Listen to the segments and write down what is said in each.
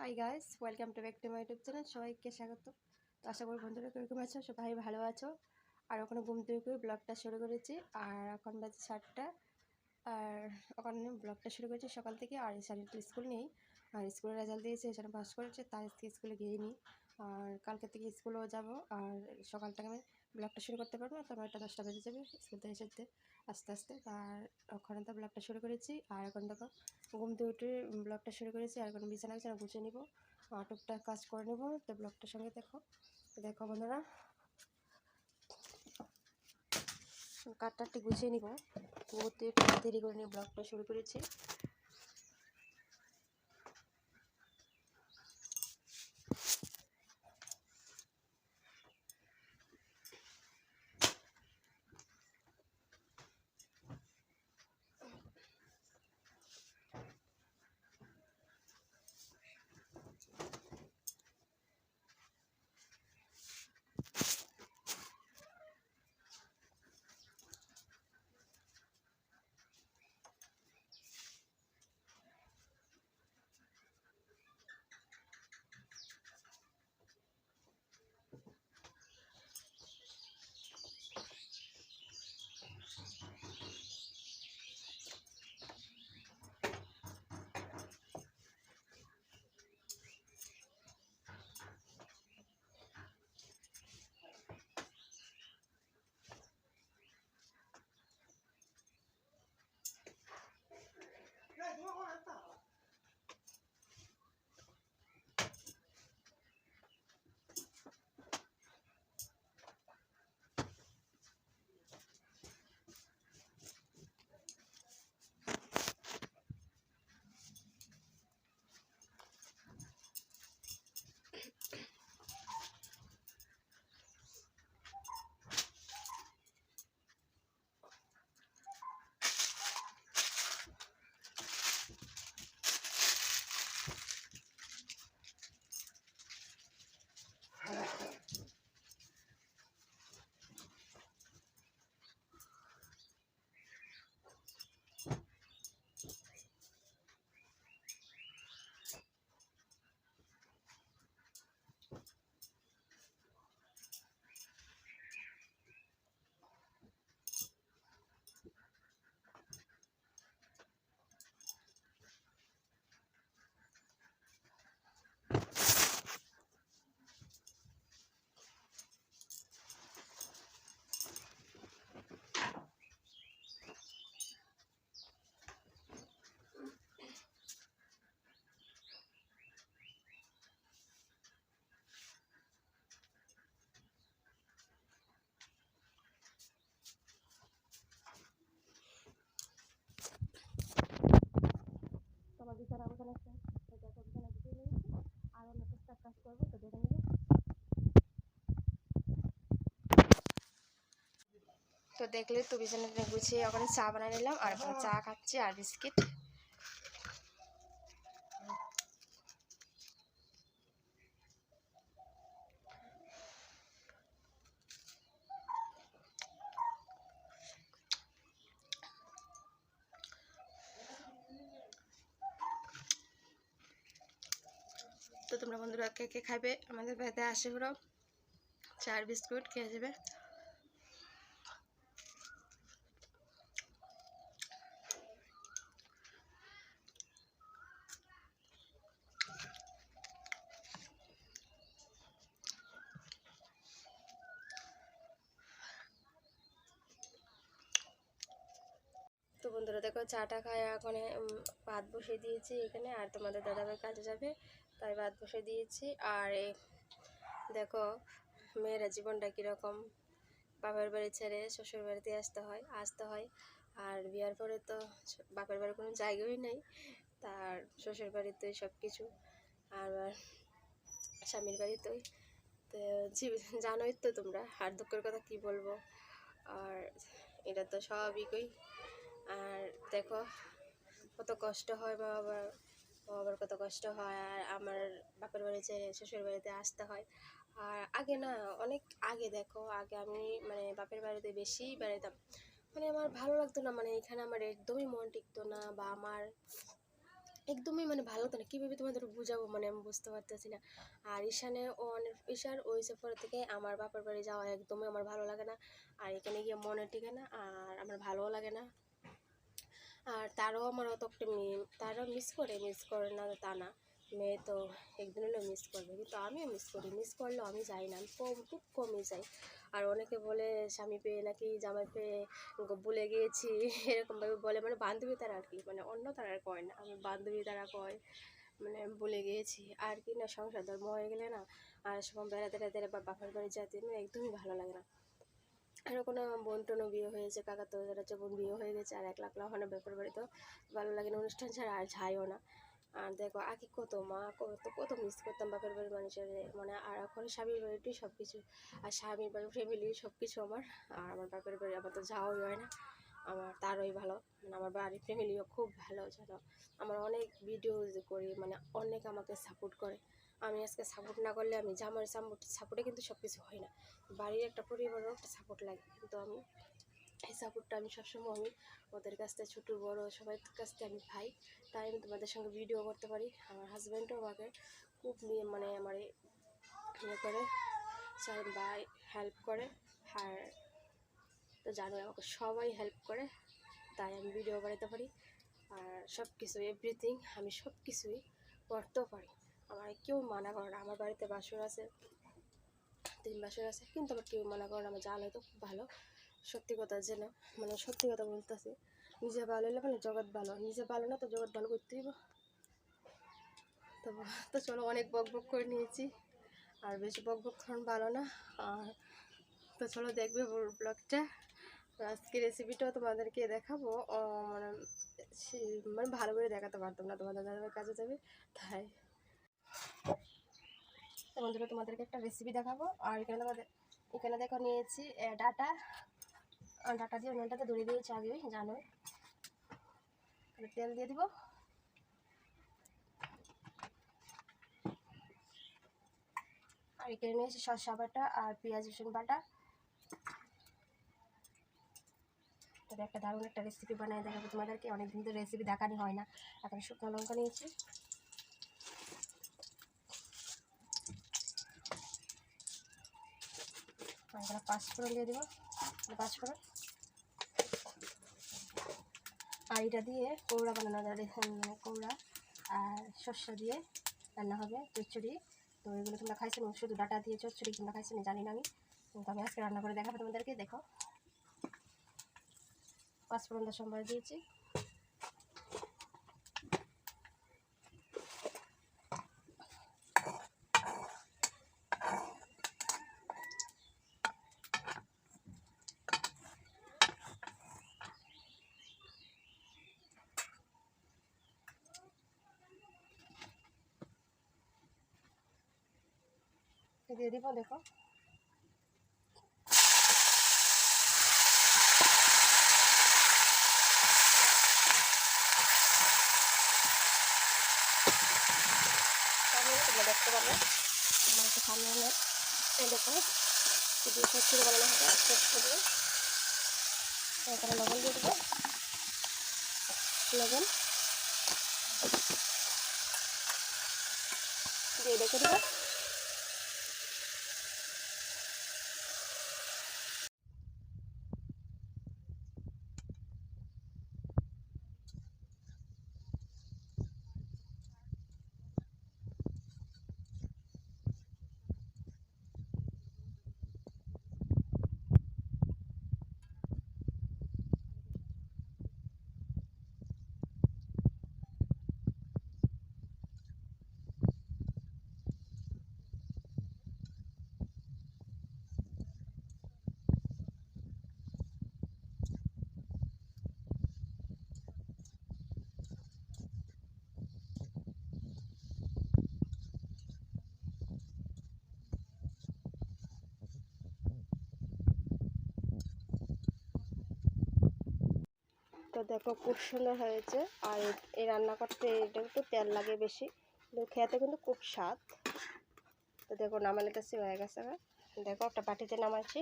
Hi guys welcome to back to my YouTube channel সবাইকে স্বাগত। তো আশা করি বন্ধুরা কীরকম আছো, সবাই ভালো আছো। আর ওখানে ঘুম থেকে করে ব্লগটা শুরু করেছি। আর এখন বাজে সাতটা। আর ওখানে ব্লগটা শুরু করেছি সকাল থেকে। আর সাড়ে স্কুল নেই। আর স্কুলের রেজাল্ট দিয়েছে এখানে পাস করেছে। তাই স্কুলে স্কুলে গিয়েনি আর কালকে থেকে স্কুলেও যাব। আর সকালটাকে আমি ব্লগটা শুরু করতে পারব তো নয়টা দশটা বেজে যাবে স্কুল থেকে এসে আস্তে আস্তে। আর ওখানে তো ব্লগটা শুরু করেছি, আর এখন দেখো ঘুম থেকে উঠে ব্লগটা শুরু করেছি, আর এখন বিছানা বিছানা গুছিয়ে নিব টুকটাক কাজ করে নেব, তো ব্লগটার সঙ্গে দেখো। দেখো বন্ধুরা কাঠটাটি গুছিয়ে নিব বহুতে দেরি করে নিয়ে ব্লগটা শুরু করেছি। দেখলে তো বিছানাটা গুছিয়ে ওখানে চা বানিয়ে নিলাম, আর ওখানে চা খাচ্ছি আর বিস্কিট। তো তোমরা বন্ধুরা কে কে খাবে আমাদের বাড়িতে আসে পুরো চার বিস্কুট, খেয়ে যাবে তো বন্ধুরা দেখো চাটা খায়, এখন ভাত বসিয়ে দিয়েছি এখানে, আর তোমাদের দাদাভাই কাজে যাবে, তাই ভাত বসিয়ে দিয়েছি, আর দেখো মেয়েরা জীবনটা কীরকম, বাপের বাড়ি ছেড়ে শ্বশুর বাড়িতে আসতে হয় আসতে হয়, আর বিয়ার পরে তো বাপের বাড়ির কোনো জায়গাই নেই, তার শ্বশুর বাড়িতে সব কিছু আর স্বামীর বাড়িতেই, তো জানোই তো তোমরা, আর দুঃখের কথা কি বলব, আর এটা তো স্বাভাবিকই আর দেখো, কত কষ্ট হয় মা বাবার মা বাবার কত কষ্ট হয়, আর আমার বাপের বাড়িতে শ্বশুর বাড়িতে আসতে হয়। আর আগে না, অনেক আগে দেখো, আগে আমি মানে বাপের বাড়িতে বেশি বেড়াতাম মানে আমার ভালো লাগতো না মানে এখানে আমার একদমই মন টিকতো না বা আমার একদমই মানে ভালো তো না। কীভাবে তোমাদের বুঝাবো মানে আমি বুঝতে পারতেছি না। আর ঈশানে অনেক, ঈশার ওই সফর থেকে আমার বাপের বাড়ি যাওয়া একদমই আমার ভালো লাগে না। আর এখানে গিয়ে মনে টিকে না, আর আমার ভালোও লাগে না। আর তারও আমার অত একটা মেয়ে, তারাও মিস করে মিস করে না তা না। মেয়ে তো একদিন হলেও মিস করবে, কিন্তু আমিও মিস করি। মিস করলেও আমি যাই না, আমি কম, খুব কমই যাই। আর অনেকে বলে, স্বামী পেয়ে নাকি জামাই পেয়ে ভুলে গিয়েছি, এরকমভাবে বলে। মানে বান্ধবী তারা আর কি মানে অন্য তারা কয় না। আমি বান্ধবী তারা কয় মানে ভুলে গিয়েছি। আর কি না, সংসার ধর্ম হয়ে গেলে না, আর সময় বেড়াতে টেড়াতে বা বাপের বাড়ি যেতে না, একদমই ভালো লাগে না। আরও কোনো বোন টোনও বিয়ে হয়েছে কাকা তো হচ্ছে বোন বিয়ে হয়ে গেছে আর একলা একলা ওখানে ব্যাপার বাড়িতেও ভালো লাগে না অনুষ্ঠান ছাড়া আর যাইও না। আর দেখো আগে কত মা, কত কত মিস করতাম বাপের বাড়ির মানুষের মানে আর এখন স্বামীর বাড়িতেই সব কিছু আর স্বামীর বাড়ির ফ্যামিলি সব কিছু আমার, আর আমার বাপের বাড়ি আমার তো যাওয়াই হয় না, আমার তারই ভালো মানে আমার বাড়ির ফ্যামিলিও খুব ভালো জানো আমার অনেক ভিডিও করি মানে অনেক আমাকে সাপোর্ট করে। আমি আজকে সাপোর্ট না করলে আমি যে আমার সাপোর্ট সাপোর্টে কিন্তু সব কিছু হয় না। বাড়ির একটা পরিবারেও একটা সাপোর্ট লাগে। কিন্তু আমি এই সাপোর্টটা আমি সবসময় আমি ওদের কাছ থেকে ছোটো, বড়ো সবাই কাছ থেকে আমি পাই। তাই আমি তোমাদের সঙ্গে ভিডিও করতে পারি। আমার হাজব্যান্ডও আমাকে খুব নিয়ে মানে আমার ইয়ে করে বা হেল্প করে। আর তো জানো, আমাকে সবাই হেল্প করে। তাই আমি ভিডিও বানাতে পারি। আর সব কিছু এভরিথিং আমি সব কিছুই করতেও পারি। কেউ মানা করে না। আমার বাড়িতে বাসর আছে, তিন বাসর আছে, কিন্তু আমার কেউ মানা করে না। আমার জাল হয়তো খুব ভালো। সত্যি কথা জেনে মানে সত্যি কথা বলতেছি। নিজে ভালো হলে মানে জগৎ ভালো। নিজে ভালো না তো জগৎ ভালো করতে হইব। তো তো চলো অনেক বক বক করে নিয়েছি। আর বেশি বক বক খান ভালো না। আর তো চলো দেখবে ব্লগটা। আজকে রেসিপিটাও তোমাদেরকে দেখাবো। মানে মানে ভালো করে দেখাতে পারতাম না। তোমাদের কাজে যাবে, তাই তো বন্ধুরা, তোমাদেরকে একটা রেসিপি দেখাবো। আর এখানে তোমাদের, এখানে দেখো নিয়েছি ডাটা। ডাটা দিয়ে উনুনটাতে ধরে দিয়েছি আগে জানো। তেল দিয়ে দিব। আর এখানে নিয়েছি শসা বাটা আর পেঁয়াজ রসুন বাটা। একটা দারুণ একটা রেসিপি বানিয়ে দেখাবো তোমাদেরকে। অনেকদিন তো রেসিপি দেখানি হয় না। এখন শুকনো লঙ্কা নিয়েছি। এখানে পাঁচফোড়ন দিয়ে দেবো। পাঁচফোড়ন আর এটা দিয়ে কৌড়া বানানো যাবে মানে কৌড়া আর শস্য দিয়ে রান্না হবে, চচ্চড়ি। তো এগুলো তোমরা খাইছো শুধু ডাটা দিয়ে চচ্চড়ি তোমরা খাইছো না জানি না আমি। কিন্তু আমি আজকে রান্না করে দেখাবো তোমাদেরকে, দেখো। পাঁচফোড়নটা সোমবার দিয়েছি। দিয়ে দিব, দেখো। তোমরা দেখতে পাবে আমার সামনে দেখো যদি সবজির বানানো হবে সবজি দিয়ে এখানে লবণ দিয়ে দেবো, লবণ। দিয়ে দেখে দেবো। তো দেখো খুব সুন্দর হয়েছে। আর এই রান্না করতে এটা একটু তেল লাগে বেশি, কিন্তু খেতে কিন্তু খুব স্বাদ। তো দেখো নামানো কাছে হয়ে গেছে দেখো, একটা বাটিতে নামাচ্ছি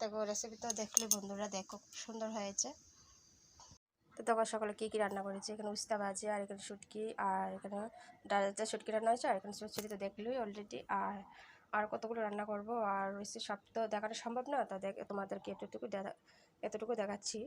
দেখো রেসিপিটা দেখলে বন্ধুরা দেখো, খুব সুন্দর হয়েছে। তো তখন সকালে কী কী রান্না করেছি? এখানে উস্তা ভাজি, আর এখানে শুটকি, আর এখানে ডালতে শুটকি রান্না হয়েছে, আর এখানে চচ্চড়ি তো দেখলোই অলরেডি আর আর কতগুলো রান্না করব? আর রয়েছে সব তো দেখানো সম্ভব না, তো দেখ, তোমাদেরকে এতটুকু দেখা, এতটুকু দেখাচ্ছি।